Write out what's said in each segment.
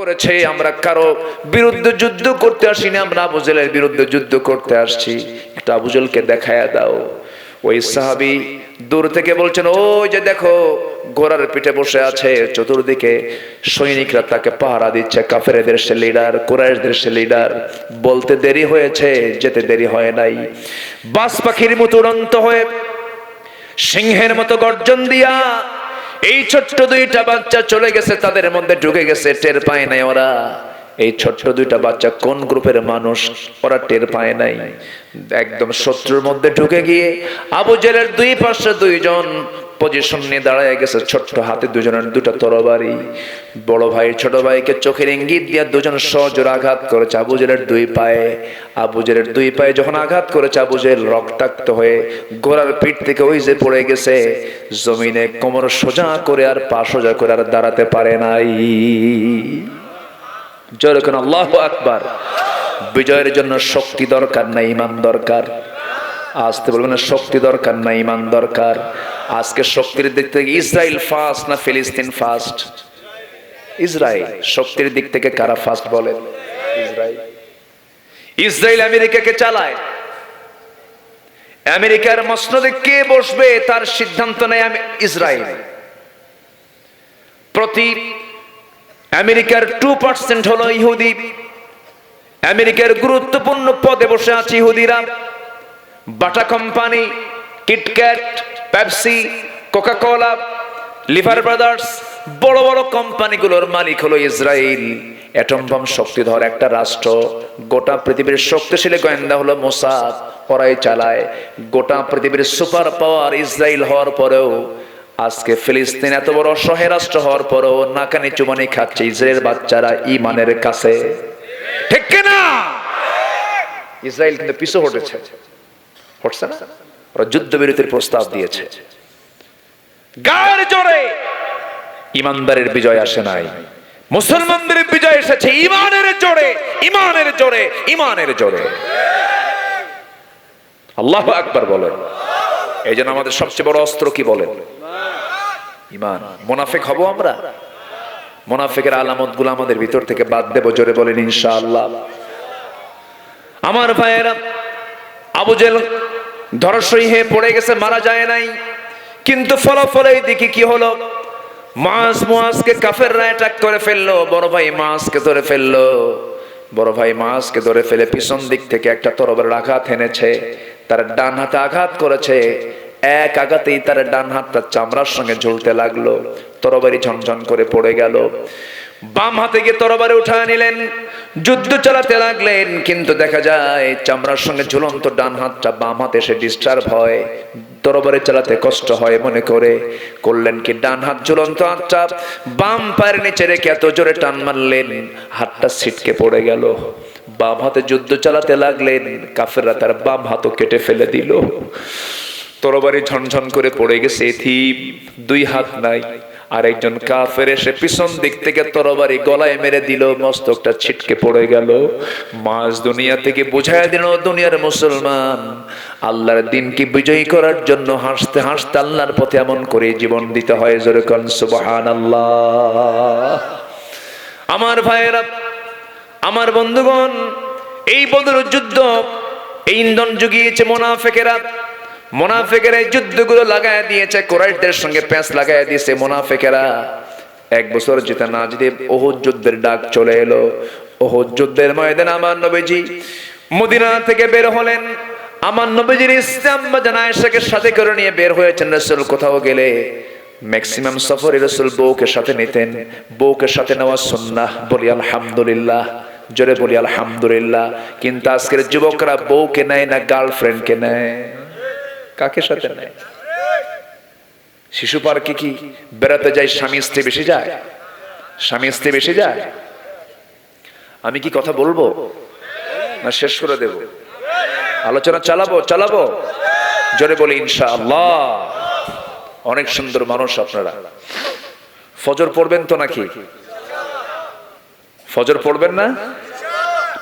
করেছে, আমরা কারও বিরুদ্ধে যুদ্ধ করতে আসিনি, আমরা আবুজেলের বিরুদ্ধে যুদ্ধ করতে আসছি। একটা আবুজেলকে দেখায়া দাও। ওই সাহাবি দূর থেকে বলছেন, ওই যে দেখো, ঘোড়ার পিঠে বসে আছে, চতুর্দিকে সৈনিকরা তাকে পাহারা দিচ্ছে, কাফেরদের সে লিডার কোরআশদের সে লিডার বলতে দেরি হয়েছে, যেতে দেরি হয় নাই। বাস পাখির মতো উড়ন্ত হয়ে সিংহের মতো গর্জন দিয়া এই ছোট্ট দুইটা বাচ্চা চলে গেছে, তাদের মধ্যে ঢুকে গেছে, টের পায় নাই ওরা। এই ছোট্ট দুইটা বাচ্চা কোন গ্রুপের মানুষ? ওরা টের পায় নাই। একদম শত্রুর মধ্যে ঢুকে গিয়ে আবু জেলের দুই পাশে দুইজন পজিশন নিয়ে দাঁড়ায় গেছে, ছোট্ট হাতে দুজনের দুটো তরবারি। বড় ভাই ছোট ভাইকে চোখের ইঙ্গিত দিয়ে দুজন সজোর আঘাত করেছে আবু জেলের দুই পায়ে। আবু জেলের দুই পায়ে যখন আঘাত করেছে, আবু জেল রক্তাক্ত হয়ে ঘোড়ার পিঠ থেকে ওই যে পড়ে গেছে, জমিনে কোমর সোজা করে আর পা সোজা করে আর দাঁড়াতে পারে নাই। যেরকম আল্লাহ আকবার। বিজয়ের জন্য শক্তি দরকার না ইমান দরকার। আসতে বলবেন না, শক্তি দরকার না ইমান দরকার। আজকে শক্তির দিক থেকে ইসরায়েল ফার্স্ট না ফিলিস্তিন ফার্স্ট ইসরায়েল, শক্তির দিক থেকে কারা ফার্স্ট বলেন? ইসরায়েল। ইসরায়েল আমেরিকাকে চালায়। আমেরিকার মসনদে কে বসবে তার সিদ্ধান্ত নেয় আম- ইসরায়েল। প্রতি আমেরিকার টু পার্সেন্ট হলো ইহুদি। আমেরিকার গুরুত্বপূর্ণ পদে বসে আছে ইহুদিরা। Bata company KitKat Pepsi Coca Cola Lever Brothers বড় বড় কোম্পানিগুলোর মালিক হলো ইসরায়েল। অ্যাটম শক্তিধর একটা রাষ্ট্র, গোটা পৃথিবীর শক্তিশালী গোয়েন্দা হলো মোসাদ, ওরাই চালায়। গোটা পৃথিবীর সুপার পাওয়ার ইসরায়েল হওয়ার পরেও, আজকে ফিলিস্তিন এত বড় অসহায় রাষ্ট্র হওয়ার পরেও নাকানি চুমানি খাচ্ছে ইসরায়েল বাচ্চারা ইমানের কাছে। ঠিক কিনা? ইসরায়েল কিন্তু পিছু হটেছে। হটছে না? ওরা যুদ্ধবিরতির প্রস্তাব দিয়েছে। গায়ের জোরে ইমানদারের বিজয় আসে নাই। মুসলমানদের বিজয় এসেছে ইমানের জোরে ইমানের জোরে ইমানের জোরে। আল্লাহ আকবার বলেন। এই জন্য আমাদের সবচেয়ে বড় অস্ত্র কি বলেন? ইমান। মোনাফেক হব আমরা? মোনাফেকের আলামতগুলো আমাদের ভিতর থেকে বাদ দেবো, জোরে বলেন ইনশাআল্লাহ। আমার ভাইয়েরা, আবু জেল ধরসই হয়ে পড়ে গেছে, মারা যায় নাই। কিন্তু ফলাফল এই দিকে কি হলো? মাস মুয়াজকে কাফেররা অ্যাটাক করে ফেলল, বড় ভাই মাসকে ধরে ফেলল। বড় ভাই মাসকে ধরে ফেলে পিছন দিক থেকে একটা তরবারের আঘাত এনেছে, তার ডান হাতে আঘাত করেছে। এক আঘাতেই তার ডান হাতটা চামড়ার সঙ্গে ঝুলতে লাগল, তরবারি ঝনঝন করে পড়ে গেল। বাম হাতে গিয়ে তরবারে উঠায় নিলেন। যুদ্ধ চালাতে লাগলেন, কিন্তু দেখা যায় চামড়ার সঙ্গে ঝুলন্ত ডান হাতটা বাম হাতে এসে ডিস্টার্ব হয়। তরবারে চালাতে কষ্ট হয় মনে করে। করলেন কি, ডান হাত ঝুলন্ত হাতটা বাম পায়ের নিচে রেখে এত জোরে টান মারলেন, হাতটা ছিটকে পড়ে গেল। বাম হাতে যুদ্ধ চালাতে লাগলেন, কাফেররা তার বাম হাতও কেটে ফেলে দিল। তরবারি ঝনঝন করে পড়ে গেছে এথি দুই হাত নাই। আর একজন কাফের এসে পিছন দিক থেকে তরবারি গলায় মেরে দিল, মস্তকটা ছিটকে পড়ে গেল। মাস দুনিয়া থেকে বুঝায় দিল, দুনিয়ার মুসলমান, আল্লাহর দিনকে বিজয়ী করার জন্য হাসতে হাসতে আল্লাহর পথে এমন করে জীবন দিতে হয়? জোরে কন সুবহান আল্লাহ আমার ভাইয়েরা, আমার বন্ধুগণ, এই বদর যুদ্ধ এই ইন্ধন জুগিয়েছে মোনাফেকেরা। মোনাফেকেরা এই যুদ্ধগুলো লাগায় দিয়েছে, কোরাইশদের সঙ্গে প্যাঁচ লাগায় দিয়েছে মোনাফেকেরা। এক বছর যেতে না যেতে ওহুদ যুদ্ধের ডাক চলে এলো। ওহ যুদ্ধের ময়দান আমার নবীজি মদিনা থেকে বের হলেন। আমার নবীজির ইসলাম বা জানায়শাকে সাথে করে নিয়ে বের হয়েছেন, রসুল কোথাও গেলে। ম্যাক্সিমাম সফরে রসুল বউকে সাথে নিতেন। বউকে সাথে নেওয়া সুন্নাহ, বলি আলহামদুলিল্লাহ, জোরে বলি আলহামদুলিল্লাহ। কিন্তু আজকের যুবকরা বউকে নেয় না, গার্লফ্রেন্ডকে নেয়। কাকে সাথে নেয়? শিশু পার্কে কি বেড়াতে যায় স্বামী স্ত্রী বেশি যায়? স্বামী স্ত্রী বেশি যায়? আমি কি কথা বলব? না শেষ করে দেব। আলোচনা চালাবো চালাবো। জোরে বলি ইনশা আল্লাহ অনেক সুন্দর মানুষ আপনারা। ফজর পড়বেন তো নাকি? ফজর পড়বেন না?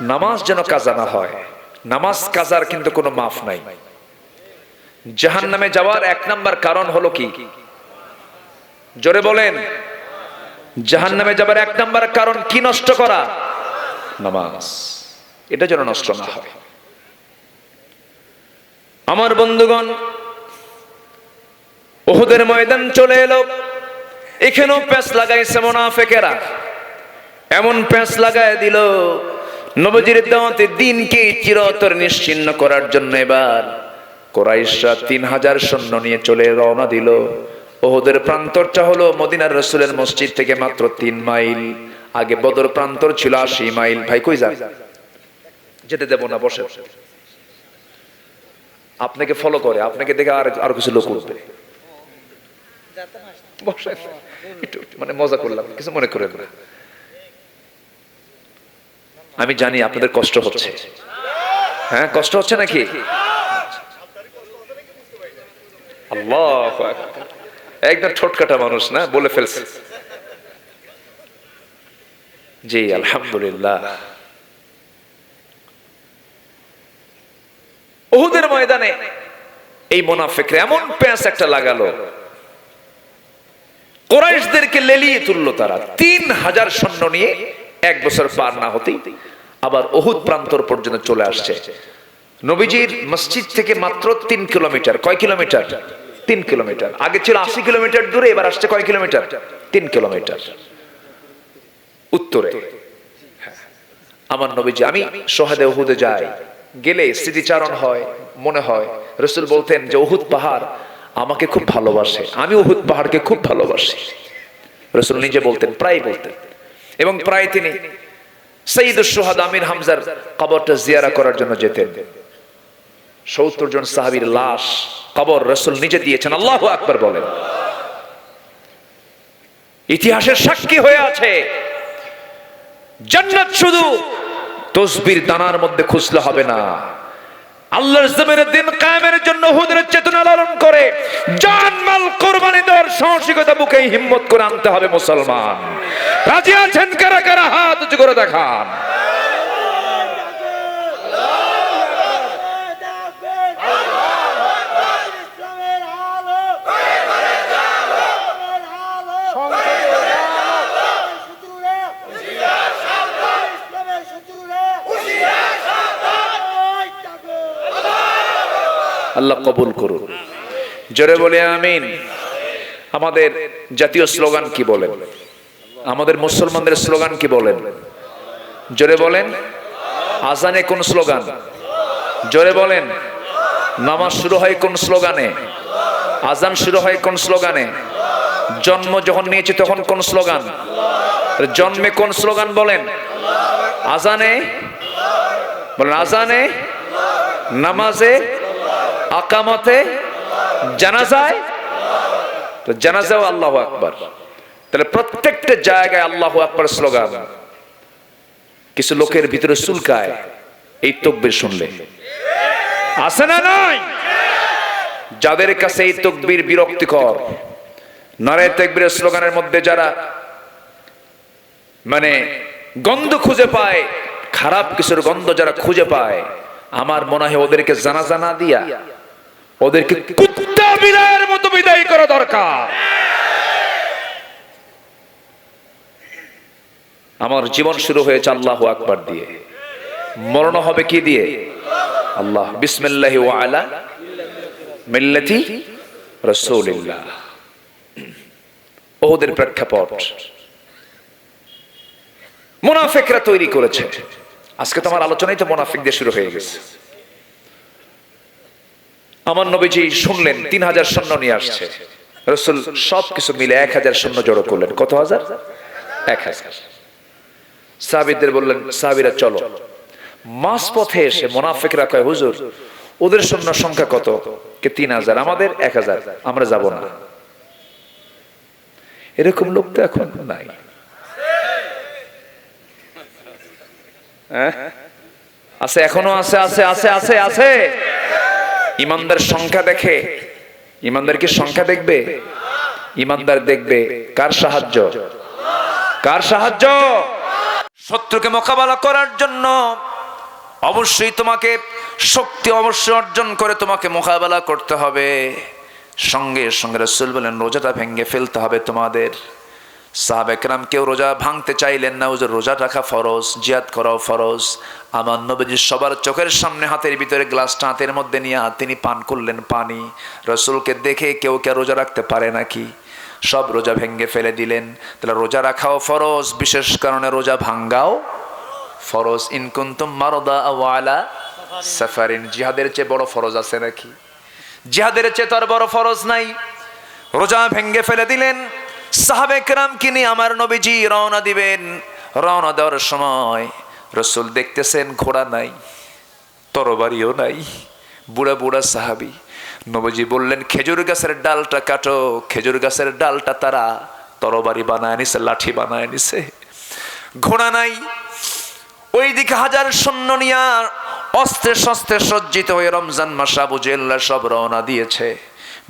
নামাজ যেন কাজা না হয়। নামাজ কাজার কিন্তু কোনো মাফ নাই। জাহান নামে যাওয়ার এক নাম্বার কারণ হলো কি? জোরে বলেন। জাহান নামে যাবার এক নাম্বার কারণ কি নষ্ট করা? নামাজ। এটা যেন নষ্ট না হয়। আমার বন্ধুগণ ওহুদের ময়দান চলে এলো। এখানেও প্যাঁচ লাগাইছে মোনাফেকেরা। এমন প্যাঁচ লাগায় দিল, নবজির দিনকে চিরতর নিশ্চিন্ন করার জন্য এবার কোরাইশরা তিন হাজার সৈন্য নিয়ে চলে রওনা দিল। ওহুদের প্রান্তরটা হলো মদিনার রসুলের মসজিদ থেকে মাত্র তিন মাইল। আগে বদর প্রান্তর ছিল আশি মাইল। ভাই, কই যান? যেতে দেব না বসে আপনাকে ফলো করে, আপনাকে দেখে আর আর কিছু লোক উঠবে। মানে মজা করলাম, কিছু মনে করেন না। আমি জানি আপনাদের কষ্ট হচ্ছে। হ্যাঁ কষ্ট হচ্ছে নাকি? আল্লাহ একদম ঠোটকাটা মানুষ না বলে ফেলছে। জি আলহামদুলিল্লাহ। ওহুদের ময়দানে এই মোনাফেকরে এমন প্যাঁচ একটা লাগালো। কোরাইশদেরকে লেলিয়ে তুললো তারা। তিন হাজার সৈন্য নিয়ে এক বছর পার না হতেই আবার ওহুদ প্রান্তর পর্যন্ত চলে আসছে। নবীজির মসজিদ থেকে মাত্র তিন কিলোমিটার। কয় কিলোমিটার? তিন কিলোমিটার। আগে ছিল আশি কিলোমিটার দূরে, এবার আসছে কয় কিলোমিটার? তিন কিলোমিটার। উত্তরে। হ্যাঁ। আমার নবীজি, আমি সোহাদে ওহুদে যাই। গেলে স্মৃতিচারণ হয়, মনে হয়। রসুল বলতেন যে ওহুদ পাহাড় আমাকে খুব ভালোবাসে। আমি ওহুদ পাহাড়কে খুব ভালোবাসি। রসুল নিজে বলতেন প্রায় বলতেন। এবং প্রায় তিনি সঈদুল সোহাদ আমির হামজার কবরটা জিয়ারা করার জন্য যেতেন। সত্তর জন সাহাবির লাশ কবর রসুল নিজে দিয়েছেন, আল্লাহ আকবর বলেন। ইতিহাসের সাক্ষী হয়ে আছে। জান্নাত শুধু তসবির দানার মধ্যে খুঁজলে হবে না। আল্লাহর জমিনের দিন কায়েমের জন্য হুদের চেতনা লালন করে জান মাল কোরবানি দেওয়ার সাহসিকতা বুকে হিম্মত করে আনতে হবে মুসলমান। রাজি আছেন কারা কারা? হাত উঁচু করে দেখান ইসলামের আলো ইসলামের আলো শত্রুরা ইসলামের শত্রুরা ওই তাকো আল্লাহ কবুল করুন জোরে বলে আমিন। আমাদের জাতীয় স্লোগান কি বলেন? আমাদের মুসলমানদের স্লোগান কি বলেন? জোরে বলেন। আজানে কোন স্লোগান? জোরে বলেন। নামাজ শুরু হয় কোন স্লোগানে? আজান শুরু হয় কোন স্লোগানে? জন্ম যখন নিয়েছি তখন কোন স্লোগান? জন্মে কোন স্লোগান বলেন? আজানে? বলেন, আজানে? নামাজে আকামতে জানাজায়? তো জানাজাও আল্লাহ আকবার। তাহলে প্রত্যেকটা জায়গায় আল্লাহ আকবার স্লোগান। কিছু লোকের ভিতরে চুলকায়। এই তকবির শুনলে। আছে না নাই? যাদের কাছে এই তকবির বিরক্তিকর, নারায় তকবীরের স্লোগানের মধ্যে যারা মানে গন্ধ খুঁজে পায়, খারাপ কিছুর গন্ধ যারা খুঁজে পায়, আমার মনে হয় ওদেরকে জানা জানা দিয়া ওদেরকে কুত্তা বিড়ালের মতো বিদায় করা দরকার। আমার জীবন শুরু হয়েছে আল্লাহ আকবার দিয়ে। মরণ হবে কি দিয়ে? আল্লাহ, বিসমিল্লাহি আলা মিল্লাতি রাসূলিল্লাহ। ওদের প্রেক্ষাপট। মুনাফিকরা তৈরি করেছে। আজকে তো আমার আলোচনাই তো মুনাফিক দিয়ে শুরু হয়ে গেছে। আমার নবীজি শুনলেন, তিন হাজার সৈন্য নিয়ে আসছে। রসুল সব কিছু মিলে এক হাজার সৈন্য জড়ো করলেন। কত হাজার? এক হাজার। বললেন, সাহাবিরা, চলো। মাস পথে এসে মোনাফিকরা কয়, হুজুর, ওদের সৈন্য সংখ্যা কত? কে, তিন হাজার। আমাদের এক হাজার। আমরা যাব না। এরকম লোক তো এখন নাই। হ্যাঁ? আছে, এখনও আছে আছে আছে আছে আছে। ইমানদার সংখ্যা দেখে। ইমানদার কি সংখ্যা দেখবে? ইমানদার দেখবে কার সাহায্য? কার সাহায্য? শত্রুকে মোকাবেলা করার জন্য। অবশ্যই তোমাকে শক্তি অবশ্যই অর্জন করে তোমাকে মোকাবেলা করতে হবে। সঙ্গে সঙ্গে রসুল বলেন, রোজাটা ভেঙে ফেলতে হবে তোমাদের। সাহাবেকরাম কেউ রোজা ভাঙতে চাইলেন না, ওজোর রোজা রাখা ফরজ, জিয়াদ করাও ফরজ। আমার নবীজি সবার চোখের সামনে হাতের ভিতরে গ্লাসটা হাতের মধ্যে নিয়ে তিনি পান করলেন পানি। রসুলকে দেখে কেউ কে রোজা রাখতে পারে নাকি? সব রোজা ভেঙ্গে ফেলে দিলেন। তাহলে রোজা রাখাও ফরজ, বিশেষ কারণে রোজা ভাঙ্গাও ফরজ। ইনকুন্তুম মারদা ওয়ালা সাফারিন। জিহাদের চেয়ে বড় ফরজ আছে নাকি? জিহাদের চেয়ে তো আর বড় ফরজ নাই। রোজা ভেঙ্গে ফেলে দিলেন সাহাবে কেরাম কিনে আমার নবীজি রওনা দিবেন? রওনা দেওয়ার সময় রসুল দেখতেছেন ঘোড়া নাই, তরবারিও নাই, বুড়া বুড়া সাহাবি। নবীজি বললেন, খেজুর গাছের ডালটা কাটো, খেজুর গাছের ডালটা তারা তরবারি বানায় নিছে, লাঠি বানায় নিছে। ঘোড়া নাই, ওইদিকে হাজার সৈন্য নিয়া অস্ত্রে শস্ত্রে সজ্জিত হয়ে রমজান মাস আবু জেল্লা সব রওনা দিয়েছে।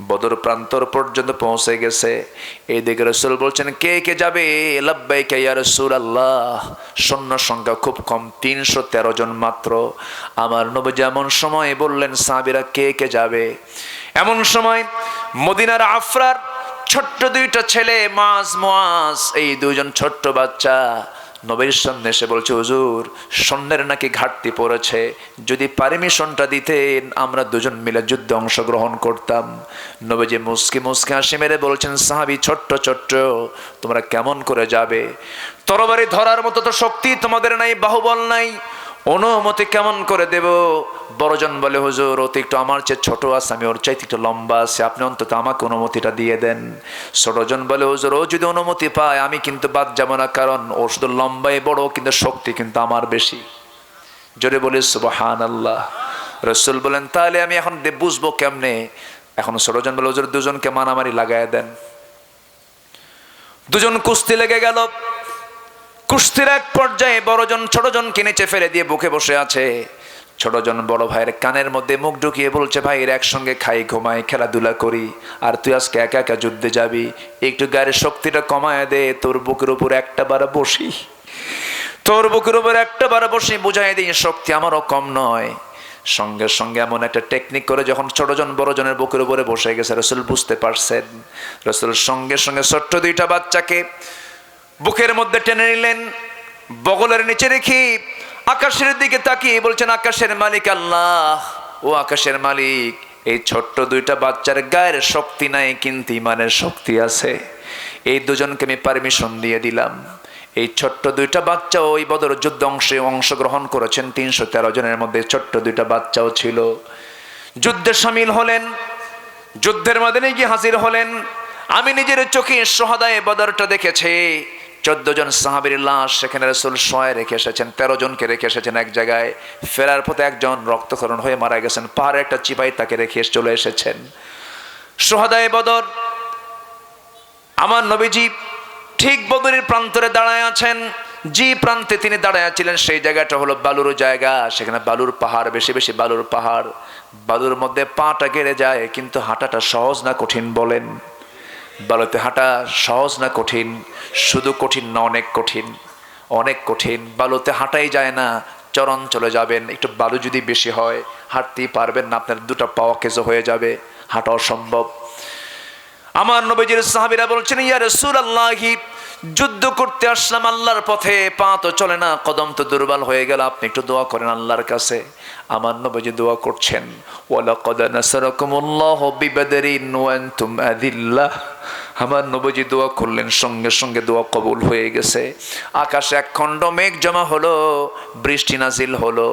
বদর প্রান্তর পর্যন্ত পৌঁছে গেছে। এইদিকে রসুল বলছেন, কে কে যাবে? কে আল্লাহ সৈন্য সংখ্যা খুব কম, তিনশো তেরো জন মাত্র। আমার নবী যেমন সময় বললেন সাবিরা কে কে যাবে? এমন সময় মদিনার আফরার ছোট্ট দুইটা ছেলে মাস মাস এই দুজন ছোট্ট বাচ্চা নবীর সামনে এসে বলছে, হুজুর সন্ন্যের নাকি ঘাটতি পড়েছে। যদি পারমিশনটা দিতেন, আমরা দুজন মিলে যুদ্ধে অংশগ্রহণ করতাম। নবীজি মুসকি মুসকি হাসি মেরে বলছেন, সাহাবি, ছোট্ট ছোট্ট, তোমরা কেমন করে যাবে? তরবারি ধরার মতো তো শক্তি তোমাদের নাই, বাহুবল নাই। অনুমতি কেমন করে দেব? বড়জন বলে, হুজুর ও তো একটু আমার চেয়ে ছোট আছে, আমি ওর চাইতে একটু লম্বা আছে। আপনি অন্তত আমাকে অনুমতিটা দিয়ে দেন। ছোটজন বলে, হুজুর, ও যদি অনুমতি পায়, আমি কিন্তু বাদ যাব না, কারণ ও শুধু লম্বাই বড়, কিন্তু শক্তি কিন্তু আমার বেশি। জোরে বলি সুবাহান আল্লাহ রসুল বলেন, তাহলে আমি এখন বুঝব কেমনে? এখন ছোটজন বলে, হুজুর, দুজনকে মারামারি লাগায় দেন। দুজন কুস্তি লেগে গেল। কুস্তির এক পর্যায়ে বড়জন ছোটজনকে নিচে ফেলে দিয়ে বুকে বসে আছে। ছোটজন বড় ভাইয়ের কানের মধ্যে মুখ ঢুকিয়ে বলছে ভাইয়ের একসঙ্গে খাই, ঘুমাই, খেলাধুলা করি, আর তুই আজকে একা একা যুদ্ধে যাবি? একটু গায়ের শক্তিটা কমায় দে, তোর বুকের উপর একটা বার বসি। তোর বুকের উপর একটা বার বসি, বুঝাই দিই, শক্তি আমারও কম নয়। সঙ্গে সঙ্গে এমন একটা টেকনিক করে যখন ছোটজন বড়জনের বুকের উপরে বসে গেছে, রসুল বুঝতে পারছেন। রসুল সঙ্গে সঙ্গে ছোট্ট দুইটা বাচ্চাকে বুকের মধ্যে টেনে নিলেন, বগলের নিচে রেখে আকাশের দিকে তাকিয়ে বলছেন, আকাশের মালিক আল্লাহ, ও আকাশের মালিক, এই ছোট্ট দুইটা বাচ্চার গায়ের শক্তি নাই, কিন্তু ইমানের শক্তি আছে। এই দুজনকে আমি পারমিশন দিয়ে দিলাম। এই ছোট্ট দুইটা বাচ্চা ওই বদর যুদ্ধ অংশে অংশগ্রহণ করেছেন, তিনশো তেরো জনের মধ্যে ছোট্ট দুইটা বাচ্চাও ছিল। যুদ্ধে সামিল হলেন, যুদ্ধের মধ্যে গিয়ে হাজির হলেন। আমি নিজের চোখে সহদায় বদরটা দেখেছি। চোদ্দ জন সাহাবির লাশ সেখানে রসুল শয়ে রেখে এসেছেন, তেরো জনকে রেখে এসেছেন এক জায়গায়। ফেরার পথে একজন রক্তক্ষরণ হয়ে মারা গেছেন, পাহাড়ে একটা চিপাই তাকে রেখে চলে এসেছেন। সোহাদায় বদর, আমার নবীজি ঠিক বদরের প্রান্তরে দাঁড়ায় আছেন, যে প্রান্তে তিনি দাঁড়ায় ছিলেন সেই জায়গাটা হলো বালুর জায়গা। সেখানে বালুর পাহাড়, বেশি বেশি বালুর পাহাড়। বালুর মধ্যে পাটা গেড়ে যায়, কিন্তু হাঁটাটা সহজ না কঠিন বলেন। বালুতে হাঁটা সহজ না কঠিন, শুধু কঠিন না, অনেক কঠিন অনেক কঠিন। বালুতে হাঁটাই যায় না, চরণ চলে যাবেন। একটু বালু যদি বেশি হয়, হাঁটতেই পারবেন না, আপনার দুটো পাওয়া কেজো হয়ে যাবে হাঁটা অসম্ভব আমার নবীজির সাহাবিরা বলছেন ইয়ার সুর রাসূলুল্লাহি যুদ্ধ করতে আসলাম আল্লাহর পথে, পা তো চলে না, কদম তো দুর্বল হয়ে গেল। আপনি একটু দোয়া করেন আল্লাহর কাছে। আমার নবীজি দোয়া করছেন আমার নবীজি দোয়া করলেন, সঙ্গে সঙ্গে দোয়া কবুল হয়ে গেছে। আকাশে এক খণ্ড মেঘ জমা হলো, বৃষ্টি নাজিল হলো।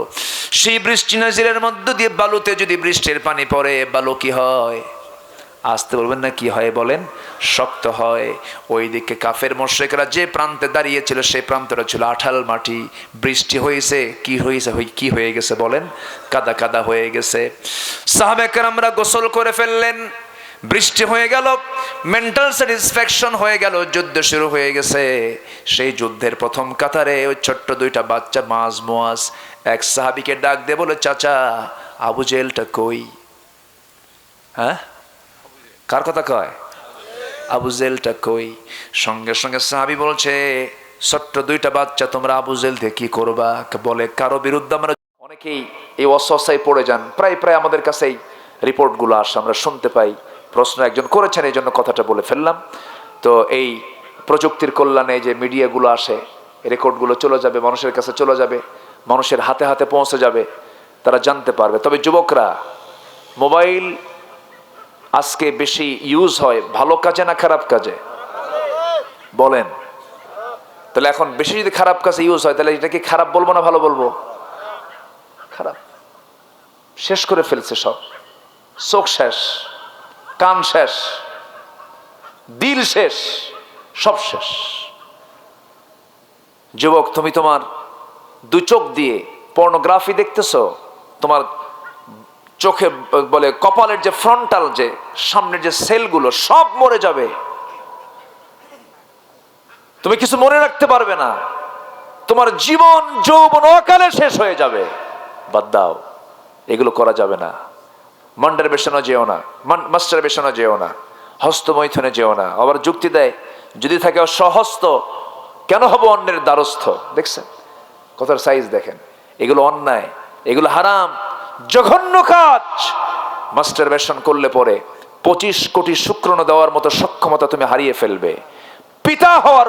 সেই বৃষ্টি নাজিলের মধ্য দিয়ে বালুতে যদি বৃষ্টির পানি পড়ে, বালু কি হয়? আসতে বলবেন না, কি হয় বলেন? শক্ত হয়। ওইদিকে কাফের মোশেকরা যে প্রান্তে দাঁড়িয়েছিল, সেই প্রান্তটা ছিল আঠাল মাটি। বৃষ্টি হয়েছে, কি হয়েছে কি হয়ে গেছে বলেন? কাদা কাদা হয়ে গেছে। সাহাবেকার আমরা গোসল করে ফেললেন। বৃষ্টি হয়ে গেল মেন্টাল স্যাটিসফ্যাকশন হয়ে গেল, যুদ্ধ শুরু হয়ে গেছে। সেই যুদ্ধের প্রথম কাতারে ওই ছোট্ট দুইটা বাচ্চা মাছ মোয়াজ, এক সাহাবিকে ডাক দিয়ে বলে, চাচা, আবু জেলটা কই? হ্যাঁ? কার কথা কয়? আবু জেলটা কই? সঙ্গে সঙ্গে সাহাবি বলছে, ছোট্ট দুইটা বাচ্চা তোমরা আবু জেল দিয়ে কি করবা? বলে, কারও বিরুদ্ধে আমরা অনেকেই এই অসস্থায় পড়ে যান। প্রায় প্রায় আমাদের কাছেই রিপোর্টগুলো আসে, আমরা শুনতে পাই। প্রশ্ন একজন করেছেন, এই জন্য কথাটা বলে ফেললাম। তো এই প্রযুক্তির কল্যাণে যে মিডিয়াগুলো আসে রেকর্ডগুলো চলে যাবে, মানুষের কাছে চলে যাবে, মানুষের হাতে হাতে পৌঁছে যাবে, তারা জানতে পারবে। তবে যুবকরা, মোবাইল আজকে বেশি ইউজ হয়, ভালো কাজে না খারাপ কাজে? বলেন। তাহলে এখন বেশি যদি খারাপ কাজে ইউজ হয়, তাহলে এটা কি খারাপ বলব না ভালো বলব? খারাপ। শেষ করে ফেলছে সব। চোখ শেষ, কান শেষ, দিল শেষ, সব শেষ। যুবক, তুমি তোমার দু চোখ দিয়ে পর্নোগ্রাফি দেখতেছো? তোমার চোখে বলে কপালের যে ফ্রন্টাল যে, সামনের যে সেলগুলো সব মরে যাবে। তুমি কিছু মনে রাখতে পারবে না। তোমার জীবন যৌবন অকালে শেষ হয়ে যাবে। বাদ দাও, এগুলো করা যাবে না। মন্ডার বেশনও যেও না মাস্টার বেশনও যেও না, হস্তমৈথনে যেও না। আবার যুক্তি দেয়, যদি থাকে সহস্ত কেন হব অন্যের দ্বারস্থ? দেখছেন? কথার সাইজ দেখেন। এগুলো অন্যায়, এগুলো হারাম জঘন্য কাজ। মাস্টার বেশন করলে পরে পঁচিশ কোটি শুক্রণ দেওয়ার মতো সক্ষমতা তুমি হারিয়ে ফেলবে। পিতা হওয়ার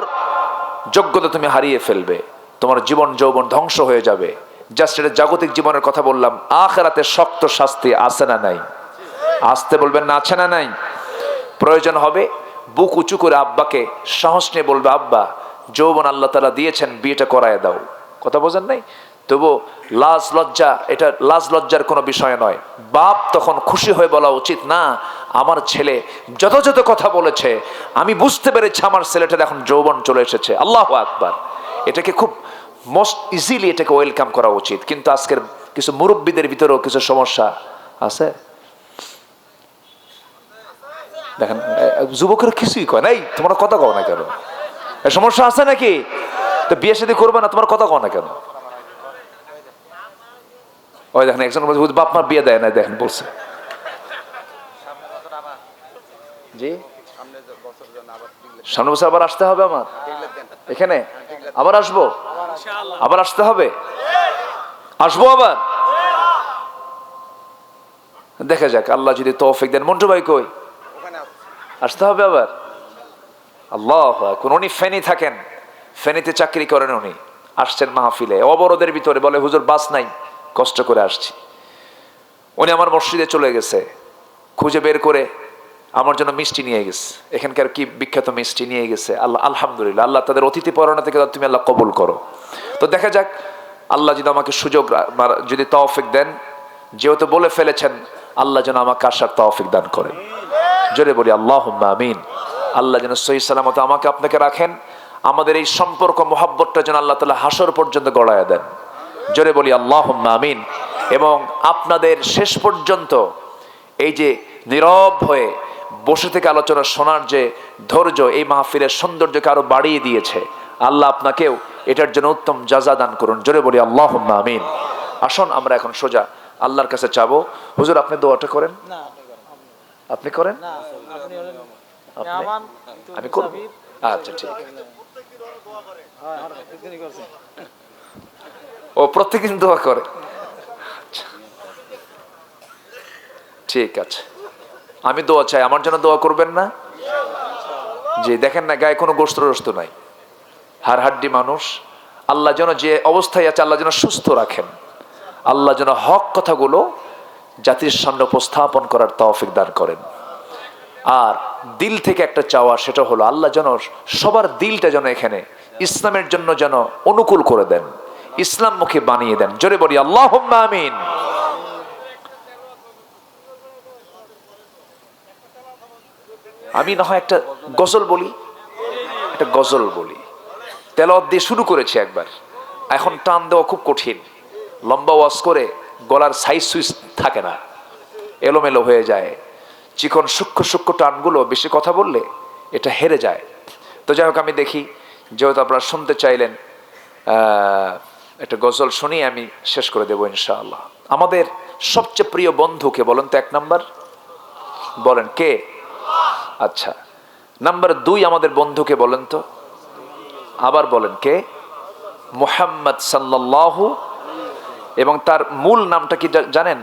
যোগ্যতা তুমি হারিয়ে ফেলবে। তোমার জীবন যৌবন ধ্বংস হয়ে যাবে। জাস্ট এটা জাগতিক জীবনের কথা বললাম, আখেরাতে শক্ত শাস্তি আছে না নাই? আসতে বলবেন না, আছে না নাই? প্রয়োজন হবে বুক উঁচু করে আব্বাকে সাহস নিয়ে বলবে, আব্বা, যৌবন আল্লাহ তালা দিয়েছেন, বিয়েটা করায় দাও। কথা বোঝেন নাই? তবু লাজ লজ্জা, এটা লাজ লজ্জার কোনো বিষয় নয়। বাপ তখন খুশি হয়ে বলা উচিত, না, আমার ছেলে যত কথা বলেছে, আমি বুঝতে পেরেছি আমার ছেলেটার এখন যৌবন চলে এসেছে। আল্লাহ আকবার। এটাকে খুব মোস্ট ইজিলি এটাকে ওয়েলকাম করা উচিত। কিন্তু আজকের কিছু মুরব্বীদের ভিতরেও কিছু সমস্যা আছে? দেখেন যুবকেরা কিছুই কয় নাই তোমার কথা কও না কেন? সমস্যা আছে নাকি? তো বিয়ে শাদী করবে না, তোমার কথা কও না কেন? ওই দেখেন একজন বলছে, বাপ মা বিয়ে দেয় না দেখেন বলছে। জি? সামনে বছর আবার আসতে হবে আমার? এখানে? আবার আসব? আবার আসতে হবে? আসব আবার? দেখা যাক আল্লাহ যদি তৌফিক দেন। মন্টু ভাই কই? আসতে হবে আবার? আল্লাহ কোন উনি ফেনি থাকেন। ফেনিতে চাকরি করেন উনি। আসছেন মাহফিলে। অবরোধের ভিতরে বলে হুজুর বাস নাই। কষ্ট করে আসছি। উনি আমার মসজিদে চলে গেছে। খুঁজে বের করে আমার জন্য মিষ্টি নিয়ে গেছে। এখানকার কি বিখ্যাত মিষ্টি নিয়ে গেছে? আল্লাহ আলহামদুলিল্লাহ, আল্লাহ তাদের অতিথি পরায়ণা থেকে তুমি আল্লাহ কবুল করো। তো দেখা যাক, আল্লাহ যদি আমাকে সুযোগ যদি তৌফিক দেন, যেহেতু বলে ফেলেছেন, আল্লাহ যেন আমাকে আসার তৌফিক দান করেন জোরে বলি আল্লাহ আমিন। আল্লাহ যেন সহি সালামত আমাকে আপনাকে রাখেন। আমাদের এই সম্পর্ক, মোহাব্বতটা যেন আল্লাহ তালা হাসর পর্যন্ত গড়ায় দেন। জোরে বলি আল্লাহ আমিন। এবং আপনাদের শেষ পর্যন্ত এই যে নীরব হয়ে বসে থেকে আলোচনা শোনার যে ধৈর্য এই মাহফিলের সৌন্দর্যকে আরও বাড়িয়ে দিয়েছে আল্লাহ আপনাকেও এটার জন্য উত্তম যাজা দান করুন। জোরে বলি আল্লাহ আমিন। আসুন আমরা এখন সোজা আল্লাহর কাছে চাবো। হুজুর আপনি দোয়াটা করেন? আপনি করেন? আমি করব। আচ্ছা ঠিক আছে। হ্যাঁ হ্যাঁ প্রত্যেকদিনই করছে ও, প্রত্যেক প্রত্যেকদিন দোয়া করে। আচ্ছা। ঠিক আছে। আমি দোয়া চাই। আমার জন্য দোয়া করবেন না? যে দেখেন না, গায়ে কোনো গোস্ত রস্ত নাই। হাড় হাড্ডি মানুষ। আল্লাহ যেন যে অবস্থায় আছে, আল্লাহ যেন সুস্থ রাখেন। আল্লাহ যেন হক কথাগুলো জাতির সামনে উপস্থাপন করার তৌফিক দান করেন। আর দিল থেকে একটা চাওয়া, সেটা হলো আল্লাহ যেন সবার দিলটা যেন এখানে ইসলামের জন্য যেন অনুকূল করে দেন। ইসলাম মুখে বানিয়ে দেন। জোরে বলি আল্লাহ আমিন। আমি না হয় একটা গজল বলি? একটা গজল বলি। তেলাওয়াত দিয়ে শুরু করেছি একবার। এখন টান দেওয়া খুব কঠিন। লম্বা ওয়াজ করে গলার সাইজ সুইচ থাকে না। এলোমেলো হয়ে যায়। চিকন সূক্ষ্ম সূক্ষ্ম টানগুলো বেশি কথা বললে এটা হেরে যায়। তো যাই হোক, আমি দেখি, যেহেতু আপনারা শুনতে চাইলেন একটা গজল শুনিয়ে আমি শেষ করে দেবো ইনশাআল্লাহ। আমাদের সবচেয়ে প্রিয় বন্ধুকে বলেন তো এক নাম্বার? বলেন কে? আচ্ছা নাম্বার দুই আমাদের বন্ধুকে বলেন তো? আবার বলেন কে? মোহাম্মদ সাল্লাল্লাহু এবং তার মূল নামটা কি জানেন?